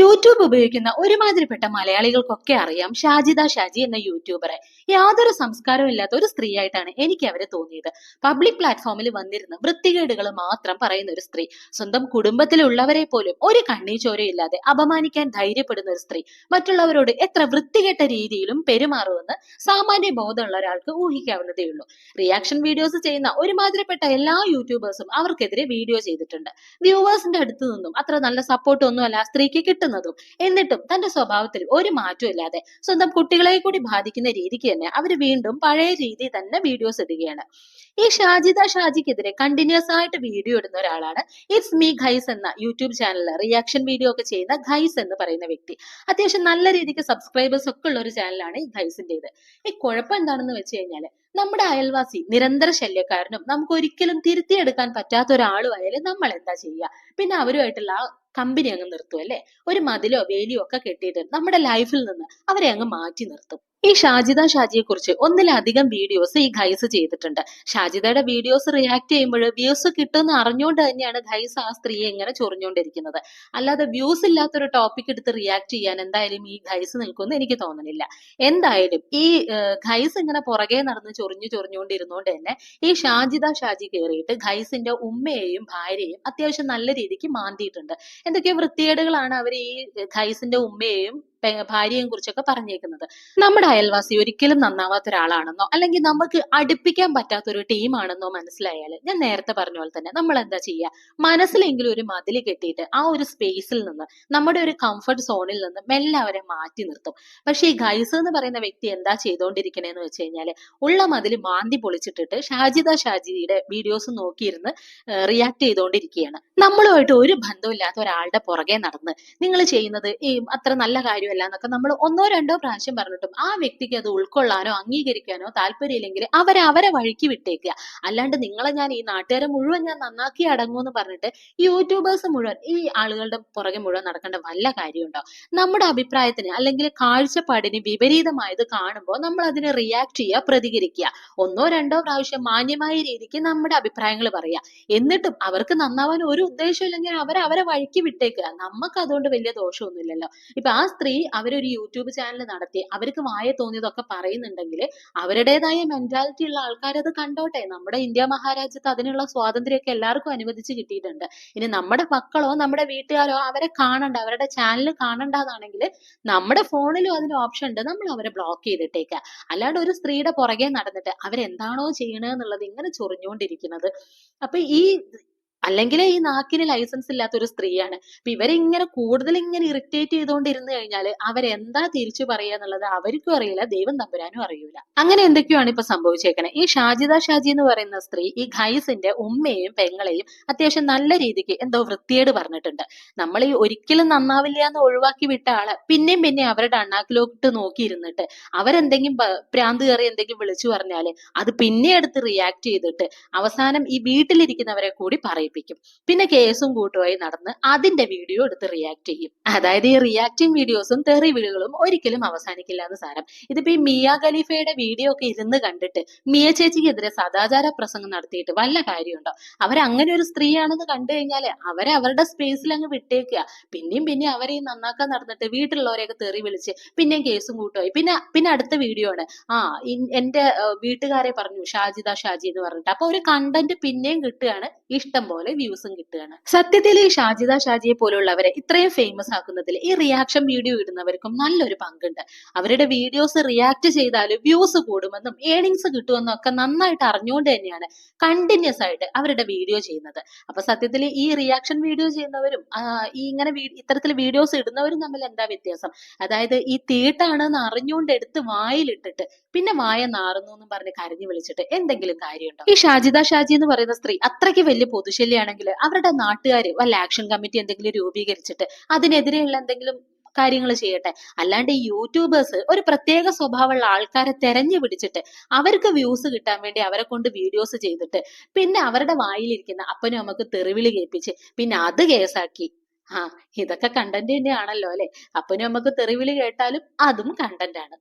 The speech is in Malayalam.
You യൂട്യൂബ് ഉപയോഗിക്കുന്ന ഒരുമാതിരിപ്പെട്ട മലയാളികൾക്കൊക്കെ അറിയാം ഷാജിദ ഷാജി എന്ന യൂട്യൂബറെ. യാതൊരു സംസ്കാരവും ഇല്ലാത്ത ഒരു സ്ത്രീയായിട്ടാണ് എനിക്ക് അവരെ തോന്നിയത്. പബ്ലിക് പ്ലാറ്റ്ഫോമിൽ വന്നിരുന്ന വൃത്തികേടുകൾ മാത്രം പറയുന്ന ഒരു സ്ത്രീ. സ്വന്തം കുടുംബത്തിലുള്ളവരെ പോലും ഒരു കണ്ണീച്ചോരയില്ലാതെ അപമാനിക്കാൻ ധൈര്യപ്പെടുന്ന ഒരു സ്ത്രീ. മറ്റുള്ളവരോട് എത്ര വൃത്തികെട്ട രീതിയിലും പെരുമാറുമെന്ന് സാമാന്യ ബോധമുള്ള ഒരാൾക്ക് ഊഹിക്കാവുന്നതേ ഉള്ളൂ. റിയാക്ഷൻ വീഡിയോസ് ചെയ്യുന്ന ഒരുമാതിരിപ്പെട്ട എല്ലാ യൂട്യൂബേഴ്സും അവർക്കെതിരെ വീഡിയോ ചെയ്തിട്ടുണ്ട്. വ്യൂവേഴ്സിന്റെ അടുത്തു നിന്നും അത്ര നല്ല സപ്പോർട്ട് ഒന്നുമല്ല സ്ത്രീക്ക് കിട്ടുന്നതും. എന്നിട്ടും തന്റെ സ്വഭാവത്തിൽ ഒരു മാറ്റവും ഇല്ലാതെ സ്വന്തം കുട്ടികളെ കൂടി ബാധിക്കുന്ന രീതിക്ക് തന്നെ അവർ വീണ്ടും പഴയ രീതി തന്നെ വീഡിയോസ് ഇടുകയാണ്. ഈ ഷാജിദ ഷാജിക്കെതിരെ കണ്ടിന്യൂസ് ആയിട്ട് വീഡിയോ ഇടുന്ന ഒരാളാണ് ഇറ്റ്സ് മീ ഖൈസ് എന്ന യൂട്യൂബ് ചാനലിൽ റിയാക്ഷൻ വീഡിയോ ഒക്കെ ചെയ്യുന്ന ഖൈസ് എന്ന് പറയുന്ന വ്യക്തി. അത്യാവശ്യം നല്ല രീതിക്ക് സബ്സ്ക്രൈബേഴ്സ് ഒക്കെ ഉള്ള ഒരു ചാനലാണ് ഈ ഖൈസിന്റേത് ഈ കുഴപ്പം എന്താണെന്ന് വെച്ച് കഴിഞ്ഞാൽ നമ്മുടെ അയൽവാസി നിരന്തര ശല്യക്കാരനും നമുക്ക് ഒരിക്കലും തിരുത്തിയെടുക്കാൻ പറ്റാത്ത ഒരാളുമായാലും നമ്മൾ എന്താ ചെയ്യുക? പിന്നെ അവരുമായിട്ടുള്ള ആ കമ്പനി അങ്ങ് നിർത്തും അല്ലെ? ഒരു മതിലോ വേലിയോ ഒക്കെ കെട്ടിയിട്ട് നമ്മുടെ ലൈഫിൽ നിന്ന് അവരെ അങ്ങ് മാറ്റി നിർത്തും. ഈ ഷാജിദ ഷാജിയെ കുറിച്ച് ഒന്നിലധികം വീഡിയോസ് ഈ ഖൈസ് ചെയ്തിട്ടുണ്ട്. ഷാജിദയുടെ വീഡിയോസ് റിയാക്ട് ചെയ്യുമ്പോൾ വ്യൂസ് കിട്ടുമെന്ന് അറിഞ്ഞുകൊണ്ട് തന്നെയാണ് ഖൈസ് ആ സ്ത്രീയെ ഇങ്ങനെ ചൊറിഞ്ഞുകൊണ്ടിരിക്കുന്നത്. അല്ലാതെ വ്യൂസ് ഇല്ലാത്തൊരു ടോപ്പിക് എടുത്ത് റിയാക്ട് ചെയ്യാൻ എന്തായാലും ഈ ഖൈസ് നിൽക്കുമെന്ന് എനിക്ക് തോന്നുന്നില്ല എന്തായാലും ഈ ഖൈസ് ഇങ്ങനെ പുറകെ നടന്ന് ചൊറിഞ്ഞു ചൊറിഞ്ഞുകൊണ്ടിരുന്നോണ്ട് തന്നെ ഈ ഷാജിദ ഷാജി കയറിയിട്ട് ഖൈസിന്റെ ഉമ്മയെയും ഭാര്യയെയും അത്യാവശ്യം നല്ല രീതിക്ക് മാന്തിയിട്ടുണ്ട്. എന്തൊക്കെയോ വൃത്തികേടുകളാണ് അവർ ഈ ഖൈസിന്റെ ഉമ്മയെയും ഭാര്യയെയും കുറിച്ചൊക്കെ പറഞ്ഞേക്കുന്നത്. നമ്മുടെ അയൽവാസി ഒരിക്കലും നന്നാവാത്ത ഒരാളാണെന്നോ അല്ലെങ്കിൽ നമുക്ക് അടുപ്പിക്കാൻ പറ്റാത്ത ഒരു ടീമാണെന്നോ മനസ്സിലായാൽ ഞാൻ നേരത്തെ പറഞ്ഞ പോലെ തന്നെ നമ്മൾ എന്താ ചെയ്യുക മനസ്സിലെങ്കിലും ഒരു മതിൽ കെട്ടിയിട്ട് ആ ഒരു സ്പേസിൽ നിന്ന് നമ്മുടെ ഒരു കംഫർട്ട് സോണിൽ നിന്ന് മെല്ലെ അവരെ മാറ്റി നിർത്തും. പക്ഷെ ഈ ഗൈസ് എന്ന് പറയുന്ന വ്യക്തി എന്താ ചെയ്തുകൊണ്ടിരിക്കണേന്ന് വെച്ച് കഴിഞ്ഞാൽ ഉള്ള മതിൽ മാന്തി പൊളിച്ചിട്ടിട്ട് ഷാജിദ ഷാജിയുടെ വീഡിയോസ് നോക്കിയിരുന്ന് റിയാക്ട് ചെയ്തുകൊണ്ടിരിക്കുകയാണ് നമ്മളുമായിട്ട് ഒരു ബന്ധമില്ലാത്ത ഒരാളുടെ പുറകെ നടന്ന് നിങ്ങൾ ചെയ്യുന്നത് ഈ അത്ര നല്ല കാര്യമല്ല എന്നൊക്കെ നമ്മൾ ഒന്നോ രണ്ടോ പ്രാവശ്യം പറഞ്ഞിട്ടും ആ വ്യക്തിക്ക് അത് ഉൾക്കൊള്ളാനോ അംഗീകരിക്കാനോ താല്പര്യമില്ലെങ്കിൽ അവരെ അവരെ വഴിക്ക് വിട്ടേക്കുക. അല്ലാണ്ട് നിങ്ങളെ ഞാൻ ഈ നാട്ടുകാരെ മുഴുവൻ ഞാൻ നന്നാക്കി അടങ്ങുമെന്ന് പറഞ്ഞിട്ട് യൂട്യൂബേഴ്സ് മുഴുവൻ ഈ ആളുകളുടെ പുറകെ മുഴുവൻ നടക്കേണ്ട വല്ല കാര്യമുണ്ടോ? നമ്മുടെ അഭിപ്രായത്തിന് അല്ലെങ്കിൽ കാഴ്ചപ്പാടിന് വിപരീതമായത് കാണുമ്പോൾ നമ്മൾ അതിനെ റിയാക്ട് ചെയ്യുക പ്രതികരിക്കുക. ഒന്നോ രണ്ടോ പ്രാവശ്യം മാന്യമായ രീതിക്ക് നമ്മുടെ അഭിപ്രായങ്ങൾ പറയുക. എന്നിട്ടും അവർക്ക് നന്നാവാൻ ഒരു ഉദ്ദേശം ഇല്ലെങ്കിൽ അവർ അവരെ വഴിക്ക് വിട്ടേക്കുക. നമുക്ക് അതുകൊണ്ട് വലിയ ദോഷമൊന്നുമില്ലല്ലോ. ഇപ്പൊ ആ സ്ത്രീ അവരൊരു യൂട്യൂബ് ചാനൽ നടത്തി അവർക്ക് വായ തോന്നിയതൊക്കെ പറയുന്നുണ്ടെങ്കിൽ അവരുടേതായ മെന്റാലിറ്റി ഉള്ള ആൾക്കാർ അത് കണ്ടോട്ടെ. നമ്മുടെ ഇന്ത്യ മഹാരാജ്യത്ത് അതിനുള്ള സ്വാതന്ത്ര്യമൊക്കെ എല്ലാവർക്കും അനുവദിച്ച് കിട്ടിയിട്ടുണ്ട്. ഇനി നമ്മുടെ മക്കളോ നമ്മുടെ വീട്ടുകാരോ അവരെ കാണണ്ട അവരുടെ ചാനൽ കാണണ്ടതാണെങ്കിൽ നമ്മുടെ ഫോണിലും അതിന് ഓപ്ഷൻ ഉണ്ട്. നമ്മൾ അവരെ ബ്ലോക്ക് ചെയ്തിട്ടേക്കുക അല്ലാണ്ട് ഒരു സ്ത്രീയുടെ പുറകെ നടന്നിട്ട് അവരെന്താണോ ചെയ്യണമെന്നുള്ളത് ഇങ്ങനെ ചൊറിഞ്ഞുകൊണ്ടിരിക്കുന്നത് അപ്പൊ ഈ അല്ലെങ്കിൽ ഈ നാക്കിന് ലൈസൻസ് ഇല്ലാത്ത ഒരു സ്ത്രീയാണ്. അപ്പൊ ഇവരിങ്ങനെ കൂടുതൽ ഇങ്ങനെ ഇറിറ്റേറ്റ് ചെയ്തുകൊണ്ടിരുന്നു കഴിഞ്ഞാൽ അവരെന്താ തിരിച്ചു പറയുക എന്നുള്ളത് അവർക്കും അറിയില്ല ദൈവം തമ്പുരാനും അറിയില്ല അങ്ങനെ എന്തൊക്കെയാണ് ഇപ്പൊ സംഭവിച്ചേക്കണേ? ഈ ഷാജിദ ഷാജി എന്ന് പറയുന്ന സ്ത്രീ ഈ ഖൈസിന്റെ ഉമ്മയെയും പെങ്ങളെയും അത്യാവശ്യം നല്ല രീതിക്ക് എന്തോ വൃത്തിയേട് പറഞ്ഞിട്ടുണ്ട്. നമ്മൾ ഈ ഒരിക്കലും നന്നാവില്ല എന്ന് ഒഴിവാക്കി വിട്ട ആൾ പിന്നെയും പിന്നെ അവരുടെ അണ്ണാക്കിലോട്ട് നോക്കിയിരുന്നിട്ട് അവരെന്തെങ്കിലും പ്രാന്ത് കയറി എന്തെങ്കിലും വിളിച്ചു പറഞ്ഞാൽ അത് പിന്നെ എടുത്ത് റിയാക്ട് ചെയ്തിട്ട് അവസാനം ഈ വീട്ടിലിരിക്കുന്നവരെ കൂടി പറയിപ്പിക്കും പിന്നെ കേസും കൂട്ടുമായി നടന്ന് അതിന്റെ വീഡിയോ എടുത്ത് റിയാക്ട് ചെയ്യും. അതായത് ഈ റിയാക്ടിങ് വീഡിയോസും തെറി വീഡിയോകളും ഒരിക്കലും അവസാനിക്കില്ല എന്ന് സാരം. ഇതിപ്പോ ഈ മിയ ഖലീഫയുടെ വീഡിയോ ഒക്കെ ഇരുന്ന് കണ്ടിട്ട് മിയ ചേച്ചിക്കെതിരെ സദാചാര പ്രസംഗം നടത്തിയിട്ട് വല്ല കാര്യമുണ്ടോ? അവരങ്ങനെ ഒരു സ്ത്രീയാണെന്ന് കണ്ടു കഴിഞ്ഞാൽ അവരെ അവരുടെ സ്പേസിൽ അങ്ങ് വിട്ടേക്കുക. പിന്നെയും പിന്നെ അവരെ ഈ നന്നാക്കാൻ നടന്നിട്ട് വീട്ടിലുള്ളവരെയൊക്കെ തെറി വിളിച്ച് പിന്നെയും കേസും കൂട്ടുമായി. പിന്നെ പിന്നെ അടുത്ത വീഡിയോ ആണ്. ആ എന്റെ വീട്ടുകാരെ പറഞ്ഞു ഷാജിദ ഷാജി എന്ന് പറഞ്ഞിട്ട്. അപ്പൊ ഒരു കണ്ടന്റ് പിന്നെയും കിട്ടുകയാണ് ഇഷ്ടം പോലെ വ്യൂസും കിട്ടുകയാണ്. സത്യത്തിൽ ഈ ഷാജിദ ഷാജിയെ പോലുള്ളവരെ ഇത്രയും ഫേമസ് ആക്കുന്നതിൽ ഈ റിയാക്ഷൻ വീഡിയോ ഇടുന്നവർക്കും നല്ലൊരു പങ്കുണ്ട്. അവരുടെ വീഡിയോസ് റിയാക്ട് ചെയ്താൽ വ്യൂസ് കൂടുമെന്നും ഏണിങ്സ് കിട്ടുമെന്നും ഒക്കെ നന്നായിട്ട് അറിഞ്ഞുകൊണ്ട് തന്നെയാണ് കണ്ടിന്യൂസ് ആയിട്ട് അവരുടെ വീഡിയോ ചെയ്യുന്നത്. അപ്പൊ സത്യത്തിൽ ഈ റിയാക്ഷൻ വീഡിയോ ചെയ്യുന്നവരും ഈ ഇങ്ങനെ ഇത്തരത്തിൽ വീഡിയോസ് ഇടുന്നവരും തമ്മിൽ എന്താ വ്യത്യാസം? അതായത് ഈ തീട്ടാണെന്ന് അറിഞ്ഞുകൊണ്ട് എടുത്ത് വായിലിട്ടിട്ട് പിന്നെ വായ നാറുന്നു എന്നും പറഞ്ഞ് കരഞ്ഞു വിളിച്ചിട്ട് എന്തെങ്കിലും കാര്യമുണ്ടോ? ഈ ഷാജിദ ഷാജി എന്ന് പറയുന്ന സ്ത്രീ അത്രയ്ക്ക് വലിയ പൊതുശല്യാണെങ്കിൽ അവരുടെ നാട്ടുകാർ വല്ല ആക്ഷൻ കമ്മിറ്റി എന്തെങ്കിലും രൂപീകരിച്ചിട്ട് അതിനെതിരെയുള്ള എന്തെങ്കിലും കാര്യങ്ങൾ ചെയ്യട്ടെ. അല്ലാണ്ട് ഈ യൂട്യൂബേഴ്സ് ഒരു പ്രത്യേക സ്വഭാവമുള്ള ആൾക്കാരെ തെരഞ്ഞു പിടിച്ചിട്ട് അവർക്ക് വ്യൂസ് കിട്ടാൻ വേണ്ടി അവരെ കൊണ്ട് വീഡിയോസ് ചെയ്തിട്ട് പിന്നെ അവരുടെ വായിലിരിക്കുന്ന അപ്പനും നമുക്ക് തെറിവിളി കേൾപ്പിച്ച് പിന്നെ അത് കേസാക്കി. ആ ഇതൊക്കെ കണ്ടന്റ് തന്നെയാണല്ലോ അല്ലെ? അപ്പനും നമുക്ക് തെറിവിളി കേട്ടാലും അതും കണ്ടന്റ് ആണ്.